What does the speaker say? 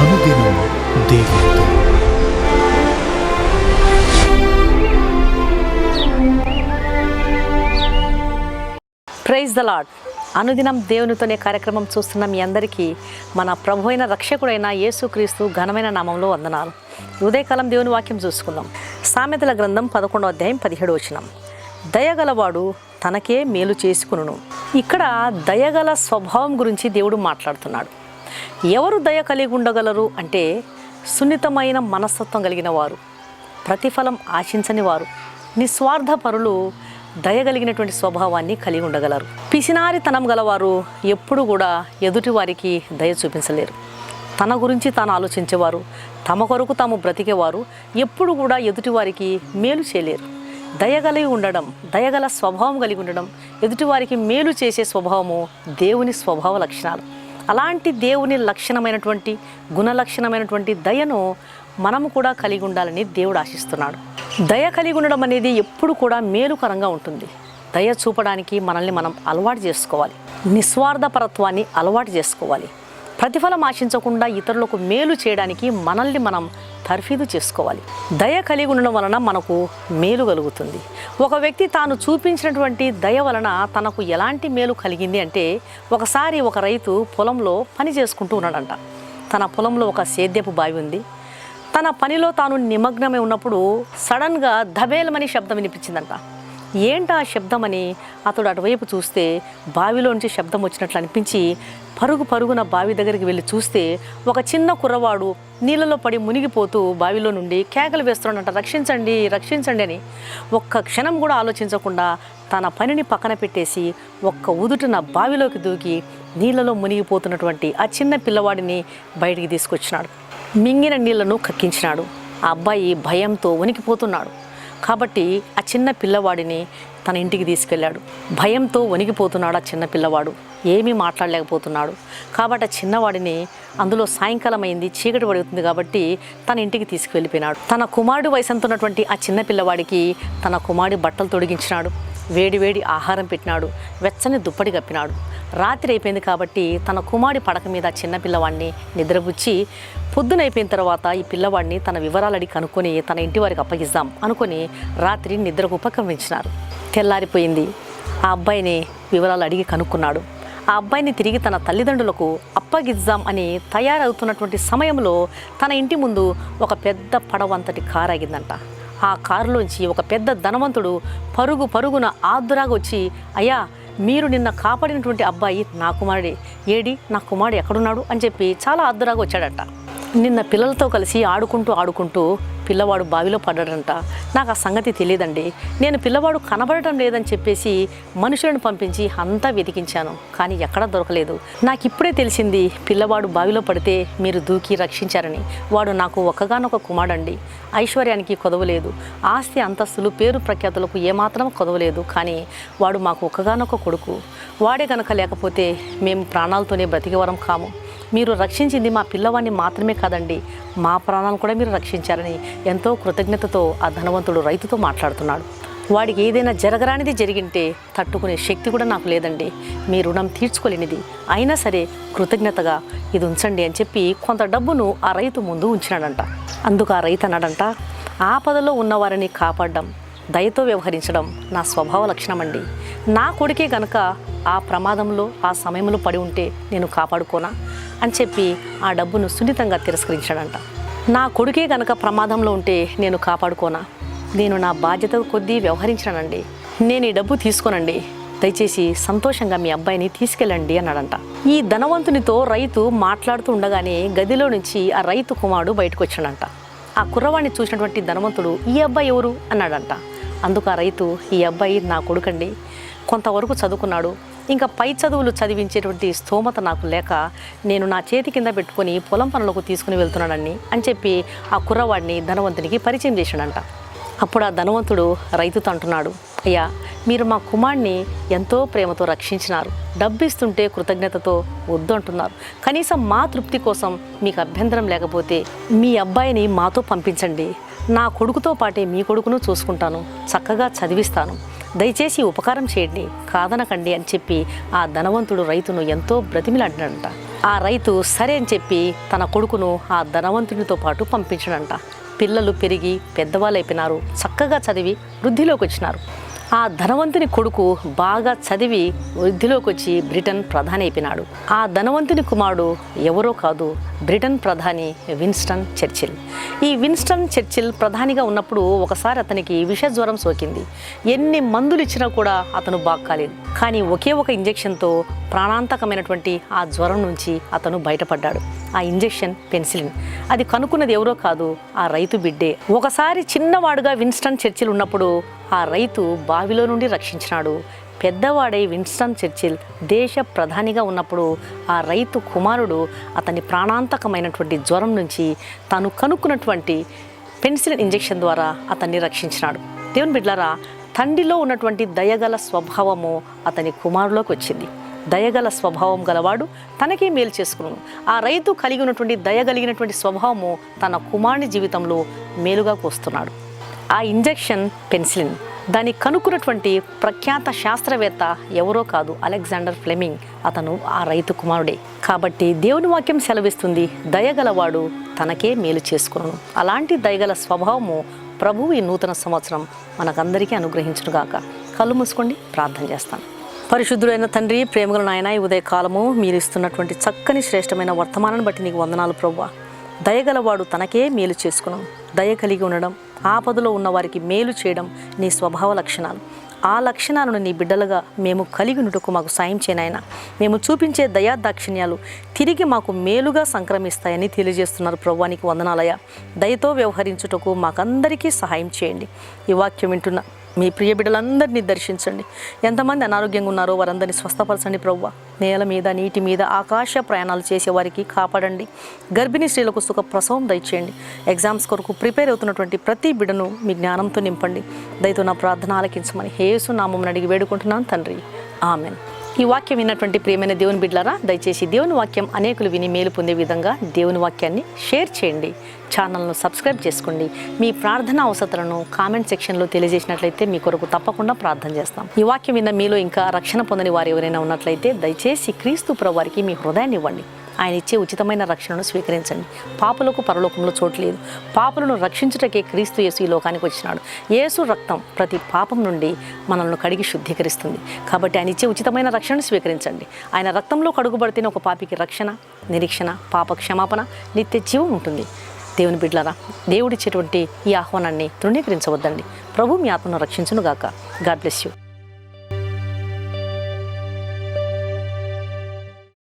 అనుదినం దేవుడు praise the lord అనుదినం దేవునితోనే కార్యక్రమం చూస్తున్న మీ అందరికీ మన ప్రభు అయిన రక్షకుడైన యేసుక్రీస్తు ఘనమైన నామంలో వందనాలు. ఉదయకాలం దేవుని వాక్యం చూసుకుందాం. సామెతల గ్రంథం పదకొండో అధ్యాయం పదిహేడు వచనం. దయగలవాడు తనకే మేలు చేసుకును. ఇక్కడ దయగల స్వభావం గురించి దేవుడు మాట్లాడుతున్నాడు. ఎవరు దయ కలిగి ఉండగలరు అంటే సున్నితమైన మనస్తత్వం కలిగిన వారు ప్రతిఫలం ఆశించని వారు నిస్వార్థ పరులు దయగలిగినటువంటి స్వభావాన్ని కలిగి ఉండగలరు. పిసినారితనం గలవారు ఎప్పుడు కూడా ఎదుటి వారికి దయ చూపించలేరు. తన గురించి తాను ఆలోచించేవారు తమ కొరకు తాము బ్రతికేవారు ఎప్పుడు కూడా ఎదుటి వారికి మేలు చేయలేరు. దయగలిగి ఉండడం దయగల స్వభావం కలిగి ఉండడం ఎదుటివారికి మేలు చేసే స్వభావము దేవుని స్వభావ లక్షణాలు. అలాంటి దేవుని లక్షణమైనటువంటి గుణలక్షణమైనటువంటి దయను మనము కూడా కలిగి ఉండాలని దేవుడు ఆశిస్తున్నాడు. దయ కలిగి ఉండడం అనేది ఎప్పుడు కూడా మేలుకరంగా ఉంటుంది. దయ చూపడానికి మనల్ని మనం అలవాటు చేసుకోవాలి. నిస్వార్థపరత్వాన్ని అలవాటు చేసుకోవాలి. ప్రతిఫలం ఆశించకుండా ఇతరులకు మేలు చేయడానికి మనల్ని మనం తర్ఫీదు చేసుకోవాలి. దయ కలిగి ఉండడం వలన మనకు మేలు కలుగుతుంది. ఒక వ్యక్తి తాను చూపించినటువంటి దయ వలన తనకు ఎలాంటి మేలు కలిగింది అంటే ఒకసారి ఒక రైతు పొలంలో పని చేసుకుంటూ ఉన్నాడంట. తన పొలంలో ఒక సేద్యపు బావి ఉంది. తన పనిలో తాను నిమగ్నమై ఉన్నప్పుడు సడన్గా ధబేలమని శబ్దం వినిపించిందంట. ఏంటా శబ్దమని అతడు అటువైపు చూస్తే బావిలోంచి శబ్దం వచ్చినట్లు అనిపించి పరుగు పరుగున బావి దగ్గరికి వెళ్ళి చూస్తే ఒక చిన్న కుర్రవాడు నీళ్ళలో పడి మునిగిపోతూ బావిలో నుండి కేకలు వేస్తున్నాడంట రక్షించండి రక్షించండి అని. ఒక్క క్షణం కూడా ఆలోచించకుండా తన పనిని పక్కన పెట్టేసి ఒక్క ఉదుటిన బావిలోకి దూకి నీళ్ళలో మునిగిపోతున్నటువంటి ఆ చిన్న పిల్లవాడిని బయటికి తీసుకొచ్చినాడు. మింగిన నీళ్ళను కక్కించినాడు. ఆ అబ్బాయి భయంతో వణికిపోతున్నాడు. కాబట్టి ఆ చిన్న పిల్లవాడిని తన ఇంటికి తీసుకెళ్ళాడు. భయంతో వణికిపోతున్నాడు ఆ చిన్న పిల్లవాడు. ఏమీ మాట్లాడలేకపోతున్నాడు. కాబట్టి ఆ చిన్నవాడిని అందులో సాయంకాలం అయింది చీకటి పడుతుంది కాబట్టి తన ఇంటికి తీసుకువెళ్ళిపోయినాడు. తన కుమారుడు వయసు ఎంత ఉన్నటువంటి ఆ చిన్న పిల్లవాడికి తన కుమారుడి బట్టలు తొడిగించినాడు. వేడివేడి ఆహారం పెట్టినాడు. వెచ్చని దుప్పటి కప్పినాడు. రాత్రి అయిపోయింది కాబట్టి తన కుమారుడి పడక మీద చిన్న పిల్లవాడిని నిద్రపుచ్చి పొద్దునైపోయిన తర్వాత ఈ పిల్లవాడిని తన వివరాలు అడిగి కనుక్కొని తన ఇంటి వారికి అప్పగిద్దాం అనుకొని రాత్రి నిద్రకు ఉపక్రమించినారు. తెల్లారిపోయింది. ఆ అబ్బాయిని వివరాలు అడిగి కనుక్కున్నాడు. ఆ అబ్బాయిని తిరిగి తన తల్లిదండ్రులకు అప్పగిద్దాం అని తయారవుతున్నటువంటి సమయంలో తన ఇంటి ముందు ఒక పెద్ద పడవంతటి కారు ఆగిందంట. ఆ కారులోంచి ఒక పెద్ద ధనవంతుడు పరుగు పరుగున ఆదురాగా వచ్చి అయ్యా మీరు నిన్న కాపాడినటువంటి అబ్బాయి నా కుమారుడే. ఏడి నా కుమారుడు ఎక్కడున్నాడు? అని చెప్పి చాలా ఆదురాగా వచ్చాడట. నిన్న పిల్లలతో కలిసి ఆడుకుంటూ ఆడుకుంటూ పిల్లవాడు బావిలో పడ్డాడంట. నాకు ఆ సంగతి తెలియదండి. నేను పిల్లవాడు కనబడటం లేదని చెప్పేసి మనుషులను పంపించి అంతా వెతికించాను. కానీ ఎక్కడా దొరకలేదు. నాకు ఇప్పుడే తెలిసింది పిల్లవాడు బావిలో పడితే మీరు దూకి రక్షించారని. వాడు నాకు ఒక్కగానొక కుమారుడండి. ఐశ్వర్యానికి కొదవలేదు. ఆస్తి అంతస్తులు పేరు ప్రఖ్యాతులకు ఏమాత్రం కొదవలేదు. కానీ వాడు మాకు ఒక్కగానొక కొడుకు. వాడే కనుక లేకపోతే మేము ప్రాణాలతోనే బ్రతికేవరం కాము. మీరు రక్షించింది మా పిల్లవాడిని మాత్రమే కాదండి. మా ప్రాణాలను కూడా మీరు రక్షించారని ఎంతో కృతజ్ఞతతో ఆ ధనవంతుడు రైతుతో మాట్లాడుతున్నాడు. వాడికి ఏదైనా జరగరానిది జరిగింటే తట్టుకునే శక్తి కూడా నాకు లేదండి. మీ రుణం తీర్చుకోలేనిది. అయినా సరే కృతజ్ఞతగా ఇది ఉంచండి అని చెప్పి కొంత డబ్బును ఆ రైతు ముందు ఉంచినాడంట. అందుకు ఆ రైతు అన్నాడంట ఆపదలో ఉన్నవారిని కాపాడడం దయతో వ్యవహరించడం నా స్వభావ లక్షణం అండి నా కొడుకే గనక ఆ ప్రమాదంలో ఆ సమయంలో పడి ఉంటే నేను కాపాడుకోనా? అని చెప్పి ఆ డబ్బును సున్నితంగా తిరస్కరించాడంట. నా కొడుకే గనక ప్రమాదంలో ఉంటే నేను కాపాడుకోనా? నేను నా బాధ్యత కొద్దీ వ్యవహరించానండి నేను ఈ డబ్బు తీసుకోనండి. దయచేసి సంతోషంగా మీ అబ్బాయిని తీసుకెళ్ళండి అన్నాడంట. ఈ ధనవంతునితో రైతు మాట్లాడుతూ ఉండగానే గదిలో నుంచి ఆ రైతు కుమారుడు బయటకు వచ్చాడంట ఆ కుర్రవాణ్ణి చూసినటువంటి ధనవంతుడు ఈ అబ్బాయి ఎవరు? అన్నాడంట. అందుకు ఆ రైతు ఈ అబ్బాయి నా కొడుకండి. కొంతవరకు చదువుకున్నాడు. ఇంకా పై చదువులు చదివించేటువంటి స్తోమత నాకు లేక నేను నా చేతి కింద పెట్టుకొని పొలం పనులకు తీసుకుని వెళ్తున్నానని అని చెప్పి ఆ కుర్రవాడిని ధనవంతునికి పరిచయం చేశాడంట. అప్పుడు ఆ ధనవంతుడు రైతుతో అంటున్నాడు అయ్యా మీరు మా కుమార్ని ఎంతో ప్రేమతో రక్షించినారు. డబ్బిస్తుంటే కృతజ్ఞతతో వద్దు అంటున్నారు. కనీసం మా తృప్తి కోసం మీకు అభ్యంతరం లేకపోతే మీ అబ్బాయిని మాతో పంపించండి. నా కొడుకుతో పాటే మీ కొడుకును చూసుకుంటాను. చక్కగా చదివిస్తాను. దయచేసి ఉపకారం చేయండి. కాదనకండి అని చెప్పి ఆ ధనవంతుడు రైతును ఎంతో బ్రతిమిలాడినంట ఆ రైతు సరే అని చెప్పి తన కొడుకును ఆ ధనవంతునితో పాటు పంపించడంట. పిల్లలు పెరిగి పెద్దవాళ్ళు అయిపోయినారు చక్కగా చదివి వృద్ధిలోకి వచ్చినారు ఆ ధనవంతుని కొడుకు బాగా చదివి వృద్ధిలోకి వచ్చి బ్రిటన్ ప్రధాని అయిపోయినాడు. ఆ ధనవంతుని కుమారుడు ఎవరో కాదు బ్రిటన్ ప్రధాని విన్స్టన్ చర్చిల్. ఈ విన్స్టన్ చర్చిల్ ప్రధానిగా ఉన్నప్పుడు ఒకసారి అతనికి విష జ్వరం సోకింది. ఎన్ని మందులు ఇచ్చినా కూడా అతను బాగాలేదు కానీ ఒకే ఒక ఇంజెక్షన్తో ప్రాణాంతకమైనటువంటి ఆ జ్వరం నుంచి అతను బయటపడ్డాడు. ఆ ఇంజెక్షన్ పెన్సిలిన్. అది కనుక్కున్నది ఎవరో కాదు ఆ రైతు బిడ్డే. ఒకసారి చిన్నవాడుగా విన్స్టన్ చర్చిల్ ఉన్నప్పుడు ఆ రైతు బావిలో నుండి రక్షించినాడు. పెద్దవాడై విన్స్టన్ చర్చిల్ దేశ ప్రధానిగా ఉన్నప్పుడు ఆ రైతు కుమారుడు అతని ప్రాణాంతకమైనటువంటి జ్వరం నుంచి తాను కనుక్కున్నటువంటి పెన్సిలిన్ ఇంజెక్షన్ ద్వారా అతన్ని రక్షించినాడు. దేవుని బిడ్లారా తండ్రిలో ఉన్నటువంటి దయగల స్వభావము అతని కుమారులోకి వచ్చింది. దయగల స్వభావం గలవాడు తనకే మేలు చేసుకును ఆ రైతు కలిగి ఉన్నటువంటి దయగలిగినటువంటి స్వభావము తన కుమారుని జీవితంలో మేలుగా కోస్తున్నాడు. ఆ ఇంజెక్షన్ పెన్సిలిన్. దాన్ని కనుక్కున్నటువంటి ప్రఖ్యాత శాస్త్రవేత్త ఎవరో కాదు అలెగ్జాండర్ ఫ్లెమింగ్. అతను ఆ రైతు కుమారుడే. కాబట్టి దేవుని వాక్యం సెలవిస్తుంది దయగలవాడు తనకే మేలు చేసుకును అలాంటి దయగల స్వభావము ప్రభువు ఈ నూతన సంవత్సరం మనకందరికీ అనుగ్రహించునుగాక. కళ్ళు మూసుకోండి ప్రార్థన చేస్తాను. పరిశుద్ధుడైన తండ్రి ప్రేమగల నాయన ఈ ఉదయకాలము మీరు ఇస్తున్నటువంటి చక్కని శ్రేష్టమైన వర్తమానాన్ని బట్టి నీకు వందనాలు ప్రవ్వా దయగలవాడు తనకే మేలు చేసుకున్నాం దయ కలిగి ఉండడం ఆపదలో ఉన్న వారికి మేలు చేయడం నీ స్వభావ లక్షణాలు. ఆ లక్షణాలను నీ బిడ్డలుగా మేము కలిగి మాకు సాయం చేయనాయన మేము చూపించే దయా దాక్షిణ్యాలు తిరిగి మాకు మేలుగా సంక్రమిస్తాయని తెలియజేస్తున్నారు ప్రభువానికి వందనాలయ దయతో వ్యవహరించుటకు మాకందరికీ సహాయం చేయండి. ఈ వాక్యం వింటున్న మీ ప్రియ బిడ్డలందరినీ దర్శించండి. ఎంతమంది అనారోగ్యంగా ఉన్నారో వారందరినీ స్వస్థపరచండి ప్రవ్వ. నేల మీద నీటి మీద ఆకాశ ప్రయాణాలు చేసే వారికి కాపాడండి. గర్భిణీ స్త్రీలకు సుఖ ప్రసవం దయచేయండి. ఎగ్జామ్స్ కొరకు ప్రిపేర్ అవుతున్నటువంటి ప్రతి బిడ్డను మీ జ్ఞానంతో నింపండి. దయతో నా ప్రార్థన ఆలకించమని హేసు నామం అడిగి వేడుకుంటున్నాను తండ్రి. ఆమెన్. ఈ వాక్యం విన్నటువంటి ప్రియమైన దేవుని బిడ్డలారా దయచేసి దేవుని వాక్యం అనేకులు విని మేలు పొందే విధంగా దేవుని వాక్యాన్ని షేర్ చేయండి. ఛానల్ను సబ్స్క్రైబ్ చేసుకోండి. మీ ప్రార్థన అవసరాలను కామెంట్ సెక్షన్లో తెలియజేసినట్లయితే మీ కొరకు తప్పకుండా ప్రార్థన చేస్తాం. ఈ వాక్యం విన్న మీలో ఇంకా రక్షణ పొందని వారు ఎవరైనా ఉన్నట్లయితే దయచేసి క్రీస్తు ప్రవారికి మీ హృదయాన్ని ఇవ్వండి. ఆయన ఇచ్చే ఉచితమైన రక్షణను స్వీకరించండి. పాపలకు పరలోకంలో చోట్లేదు పాపలను రక్షించుటకే క్రీస్తు యేసు ఈ లోకానికి వచ్చినాడు. యేసు రక్తం ప్రతి పాపం నుండి మనల్ని కడిగి శుద్ధీకరిస్తుంది. కాబట్టి ఆయన ఇచ్చే ఉచితమైన రక్షణను స్వీకరించండి. ఆయన రక్తంలో కడుగుబడితేనే ఒక పాపికి రక్షణ నిరీక్షణ పాప క్షమాపణ నిత్య జీవం ఉంటుంది. దేవుని బిడ్డలారా దేవుడిచ్చేటువంటి ఈ ఆహ్వానాన్ని తృణీకరించవద్దండి. ప్రభు మీ ఆత్మను రక్షించునుగాక. God bless you.